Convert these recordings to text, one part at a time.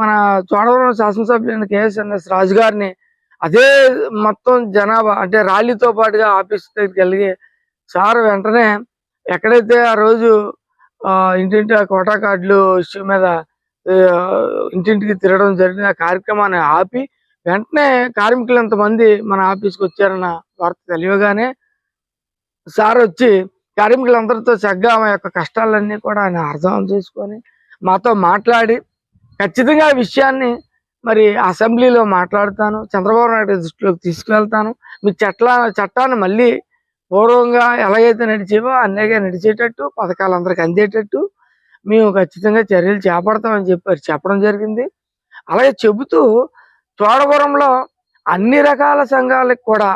మన చోడవరం శాసనసభ్యులైన కేఎస్ఎన్ఎస్ రాజు గారిని అదే మొత్తం జనాభా అంటే ర్యాలీతో పాటుగా ఆఫీస్ దగ్గరికి వెళ్ళి సార్ వెంటనే ఎక్కడైతే ఆ రోజు ఇంటింటి ఆ కోటా కార్డులు ఇష్యూ మీద ఇంటింటికి తిరగడం జరిగిన ఆ కార్యక్రమాన్ని ఆపి వెంటనే కార్మికులు ఎంతమంది మన ఆఫీస్కి వచ్చారన్న వార్త తెలియగానే సార్ వచ్చి కార్మికులందరితో చక్కగా మా యొక్క కష్టాలన్నీ కూడా ఆయన అర్థం చేసుకొని మాతో మాట్లాడి ఖచ్చితంగా విషయాన్ని మరి అసెంబ్లీలో మాట్లాడతాను. చంద్రబాబు నాయుడు దృష్టిలోకి తీసుకువెళ్తాను మీ చట్ల చట్టాన్ని మళ్ళీ పూర్వంగా ఎలాగైతే నడిచేవో అన్నగా నడిచేటట్టు పథకాలు అందరికి అందేటట్టు మేము ఖచ్చితంగా చర్యలు చేపడతామని చెప్పారు చెప్పడం జరిగింది. అలాగే చెబుతూ చోడవరంలో అన్ని రకాల సంఘాలకు కూడా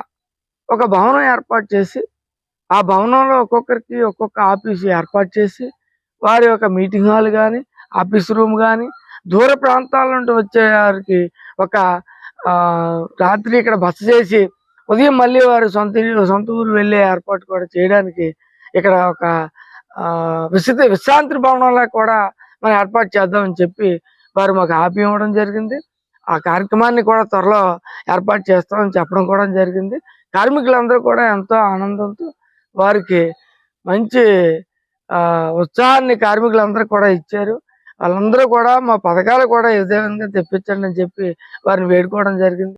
ఒక భవనం ఏర్పాటు చేసి ఆ భవనంలో ఒక్కొక్కరికి ఒక్కొక్క ఆఫీసు ఏర్పాటు చేసి వారి యొక్క మీటింగ్ హాల్ కానీ ఆఫీస్ రూమ్ కానీ దూర ప్రాంతాల నుండి వచ్చే వారికి ఒక రాత్రి ఇక్కడ బస చేసి ఉదయం మళ్ళీ వారు సొంత సొంత ఊరు వెళ్ళే ఏర్పాటు కూడా చేయడానికి ఇక్కడ ఒక ఆ, విశ్రాంతి విశ్రాంతి భవనంలో కూడా మనం ఏర్పాటు చేద్దామని చెప్పి వారు మాకు ఆపి ఇవ్వడం జరిగింది. ఆ కార్యక్రమాన్ని కూడా త్వరలో ఏర్పాటు చేస్తామని చెప్పడం కూడా జరిగింది. కార్మికులందరూ కూడా ఎంతో ఆనందంతో వారికి మంచి ఉత్సాహాన్ని కార్మికులందరూ కూడా ఇచ్చారు. వాళ్ళందరూ కూడా మా పథకాలు కూడా ఇదే విధంగా తెప్పించండి అని చెప్పి వారిని వేడుకోవడం జరిగింది.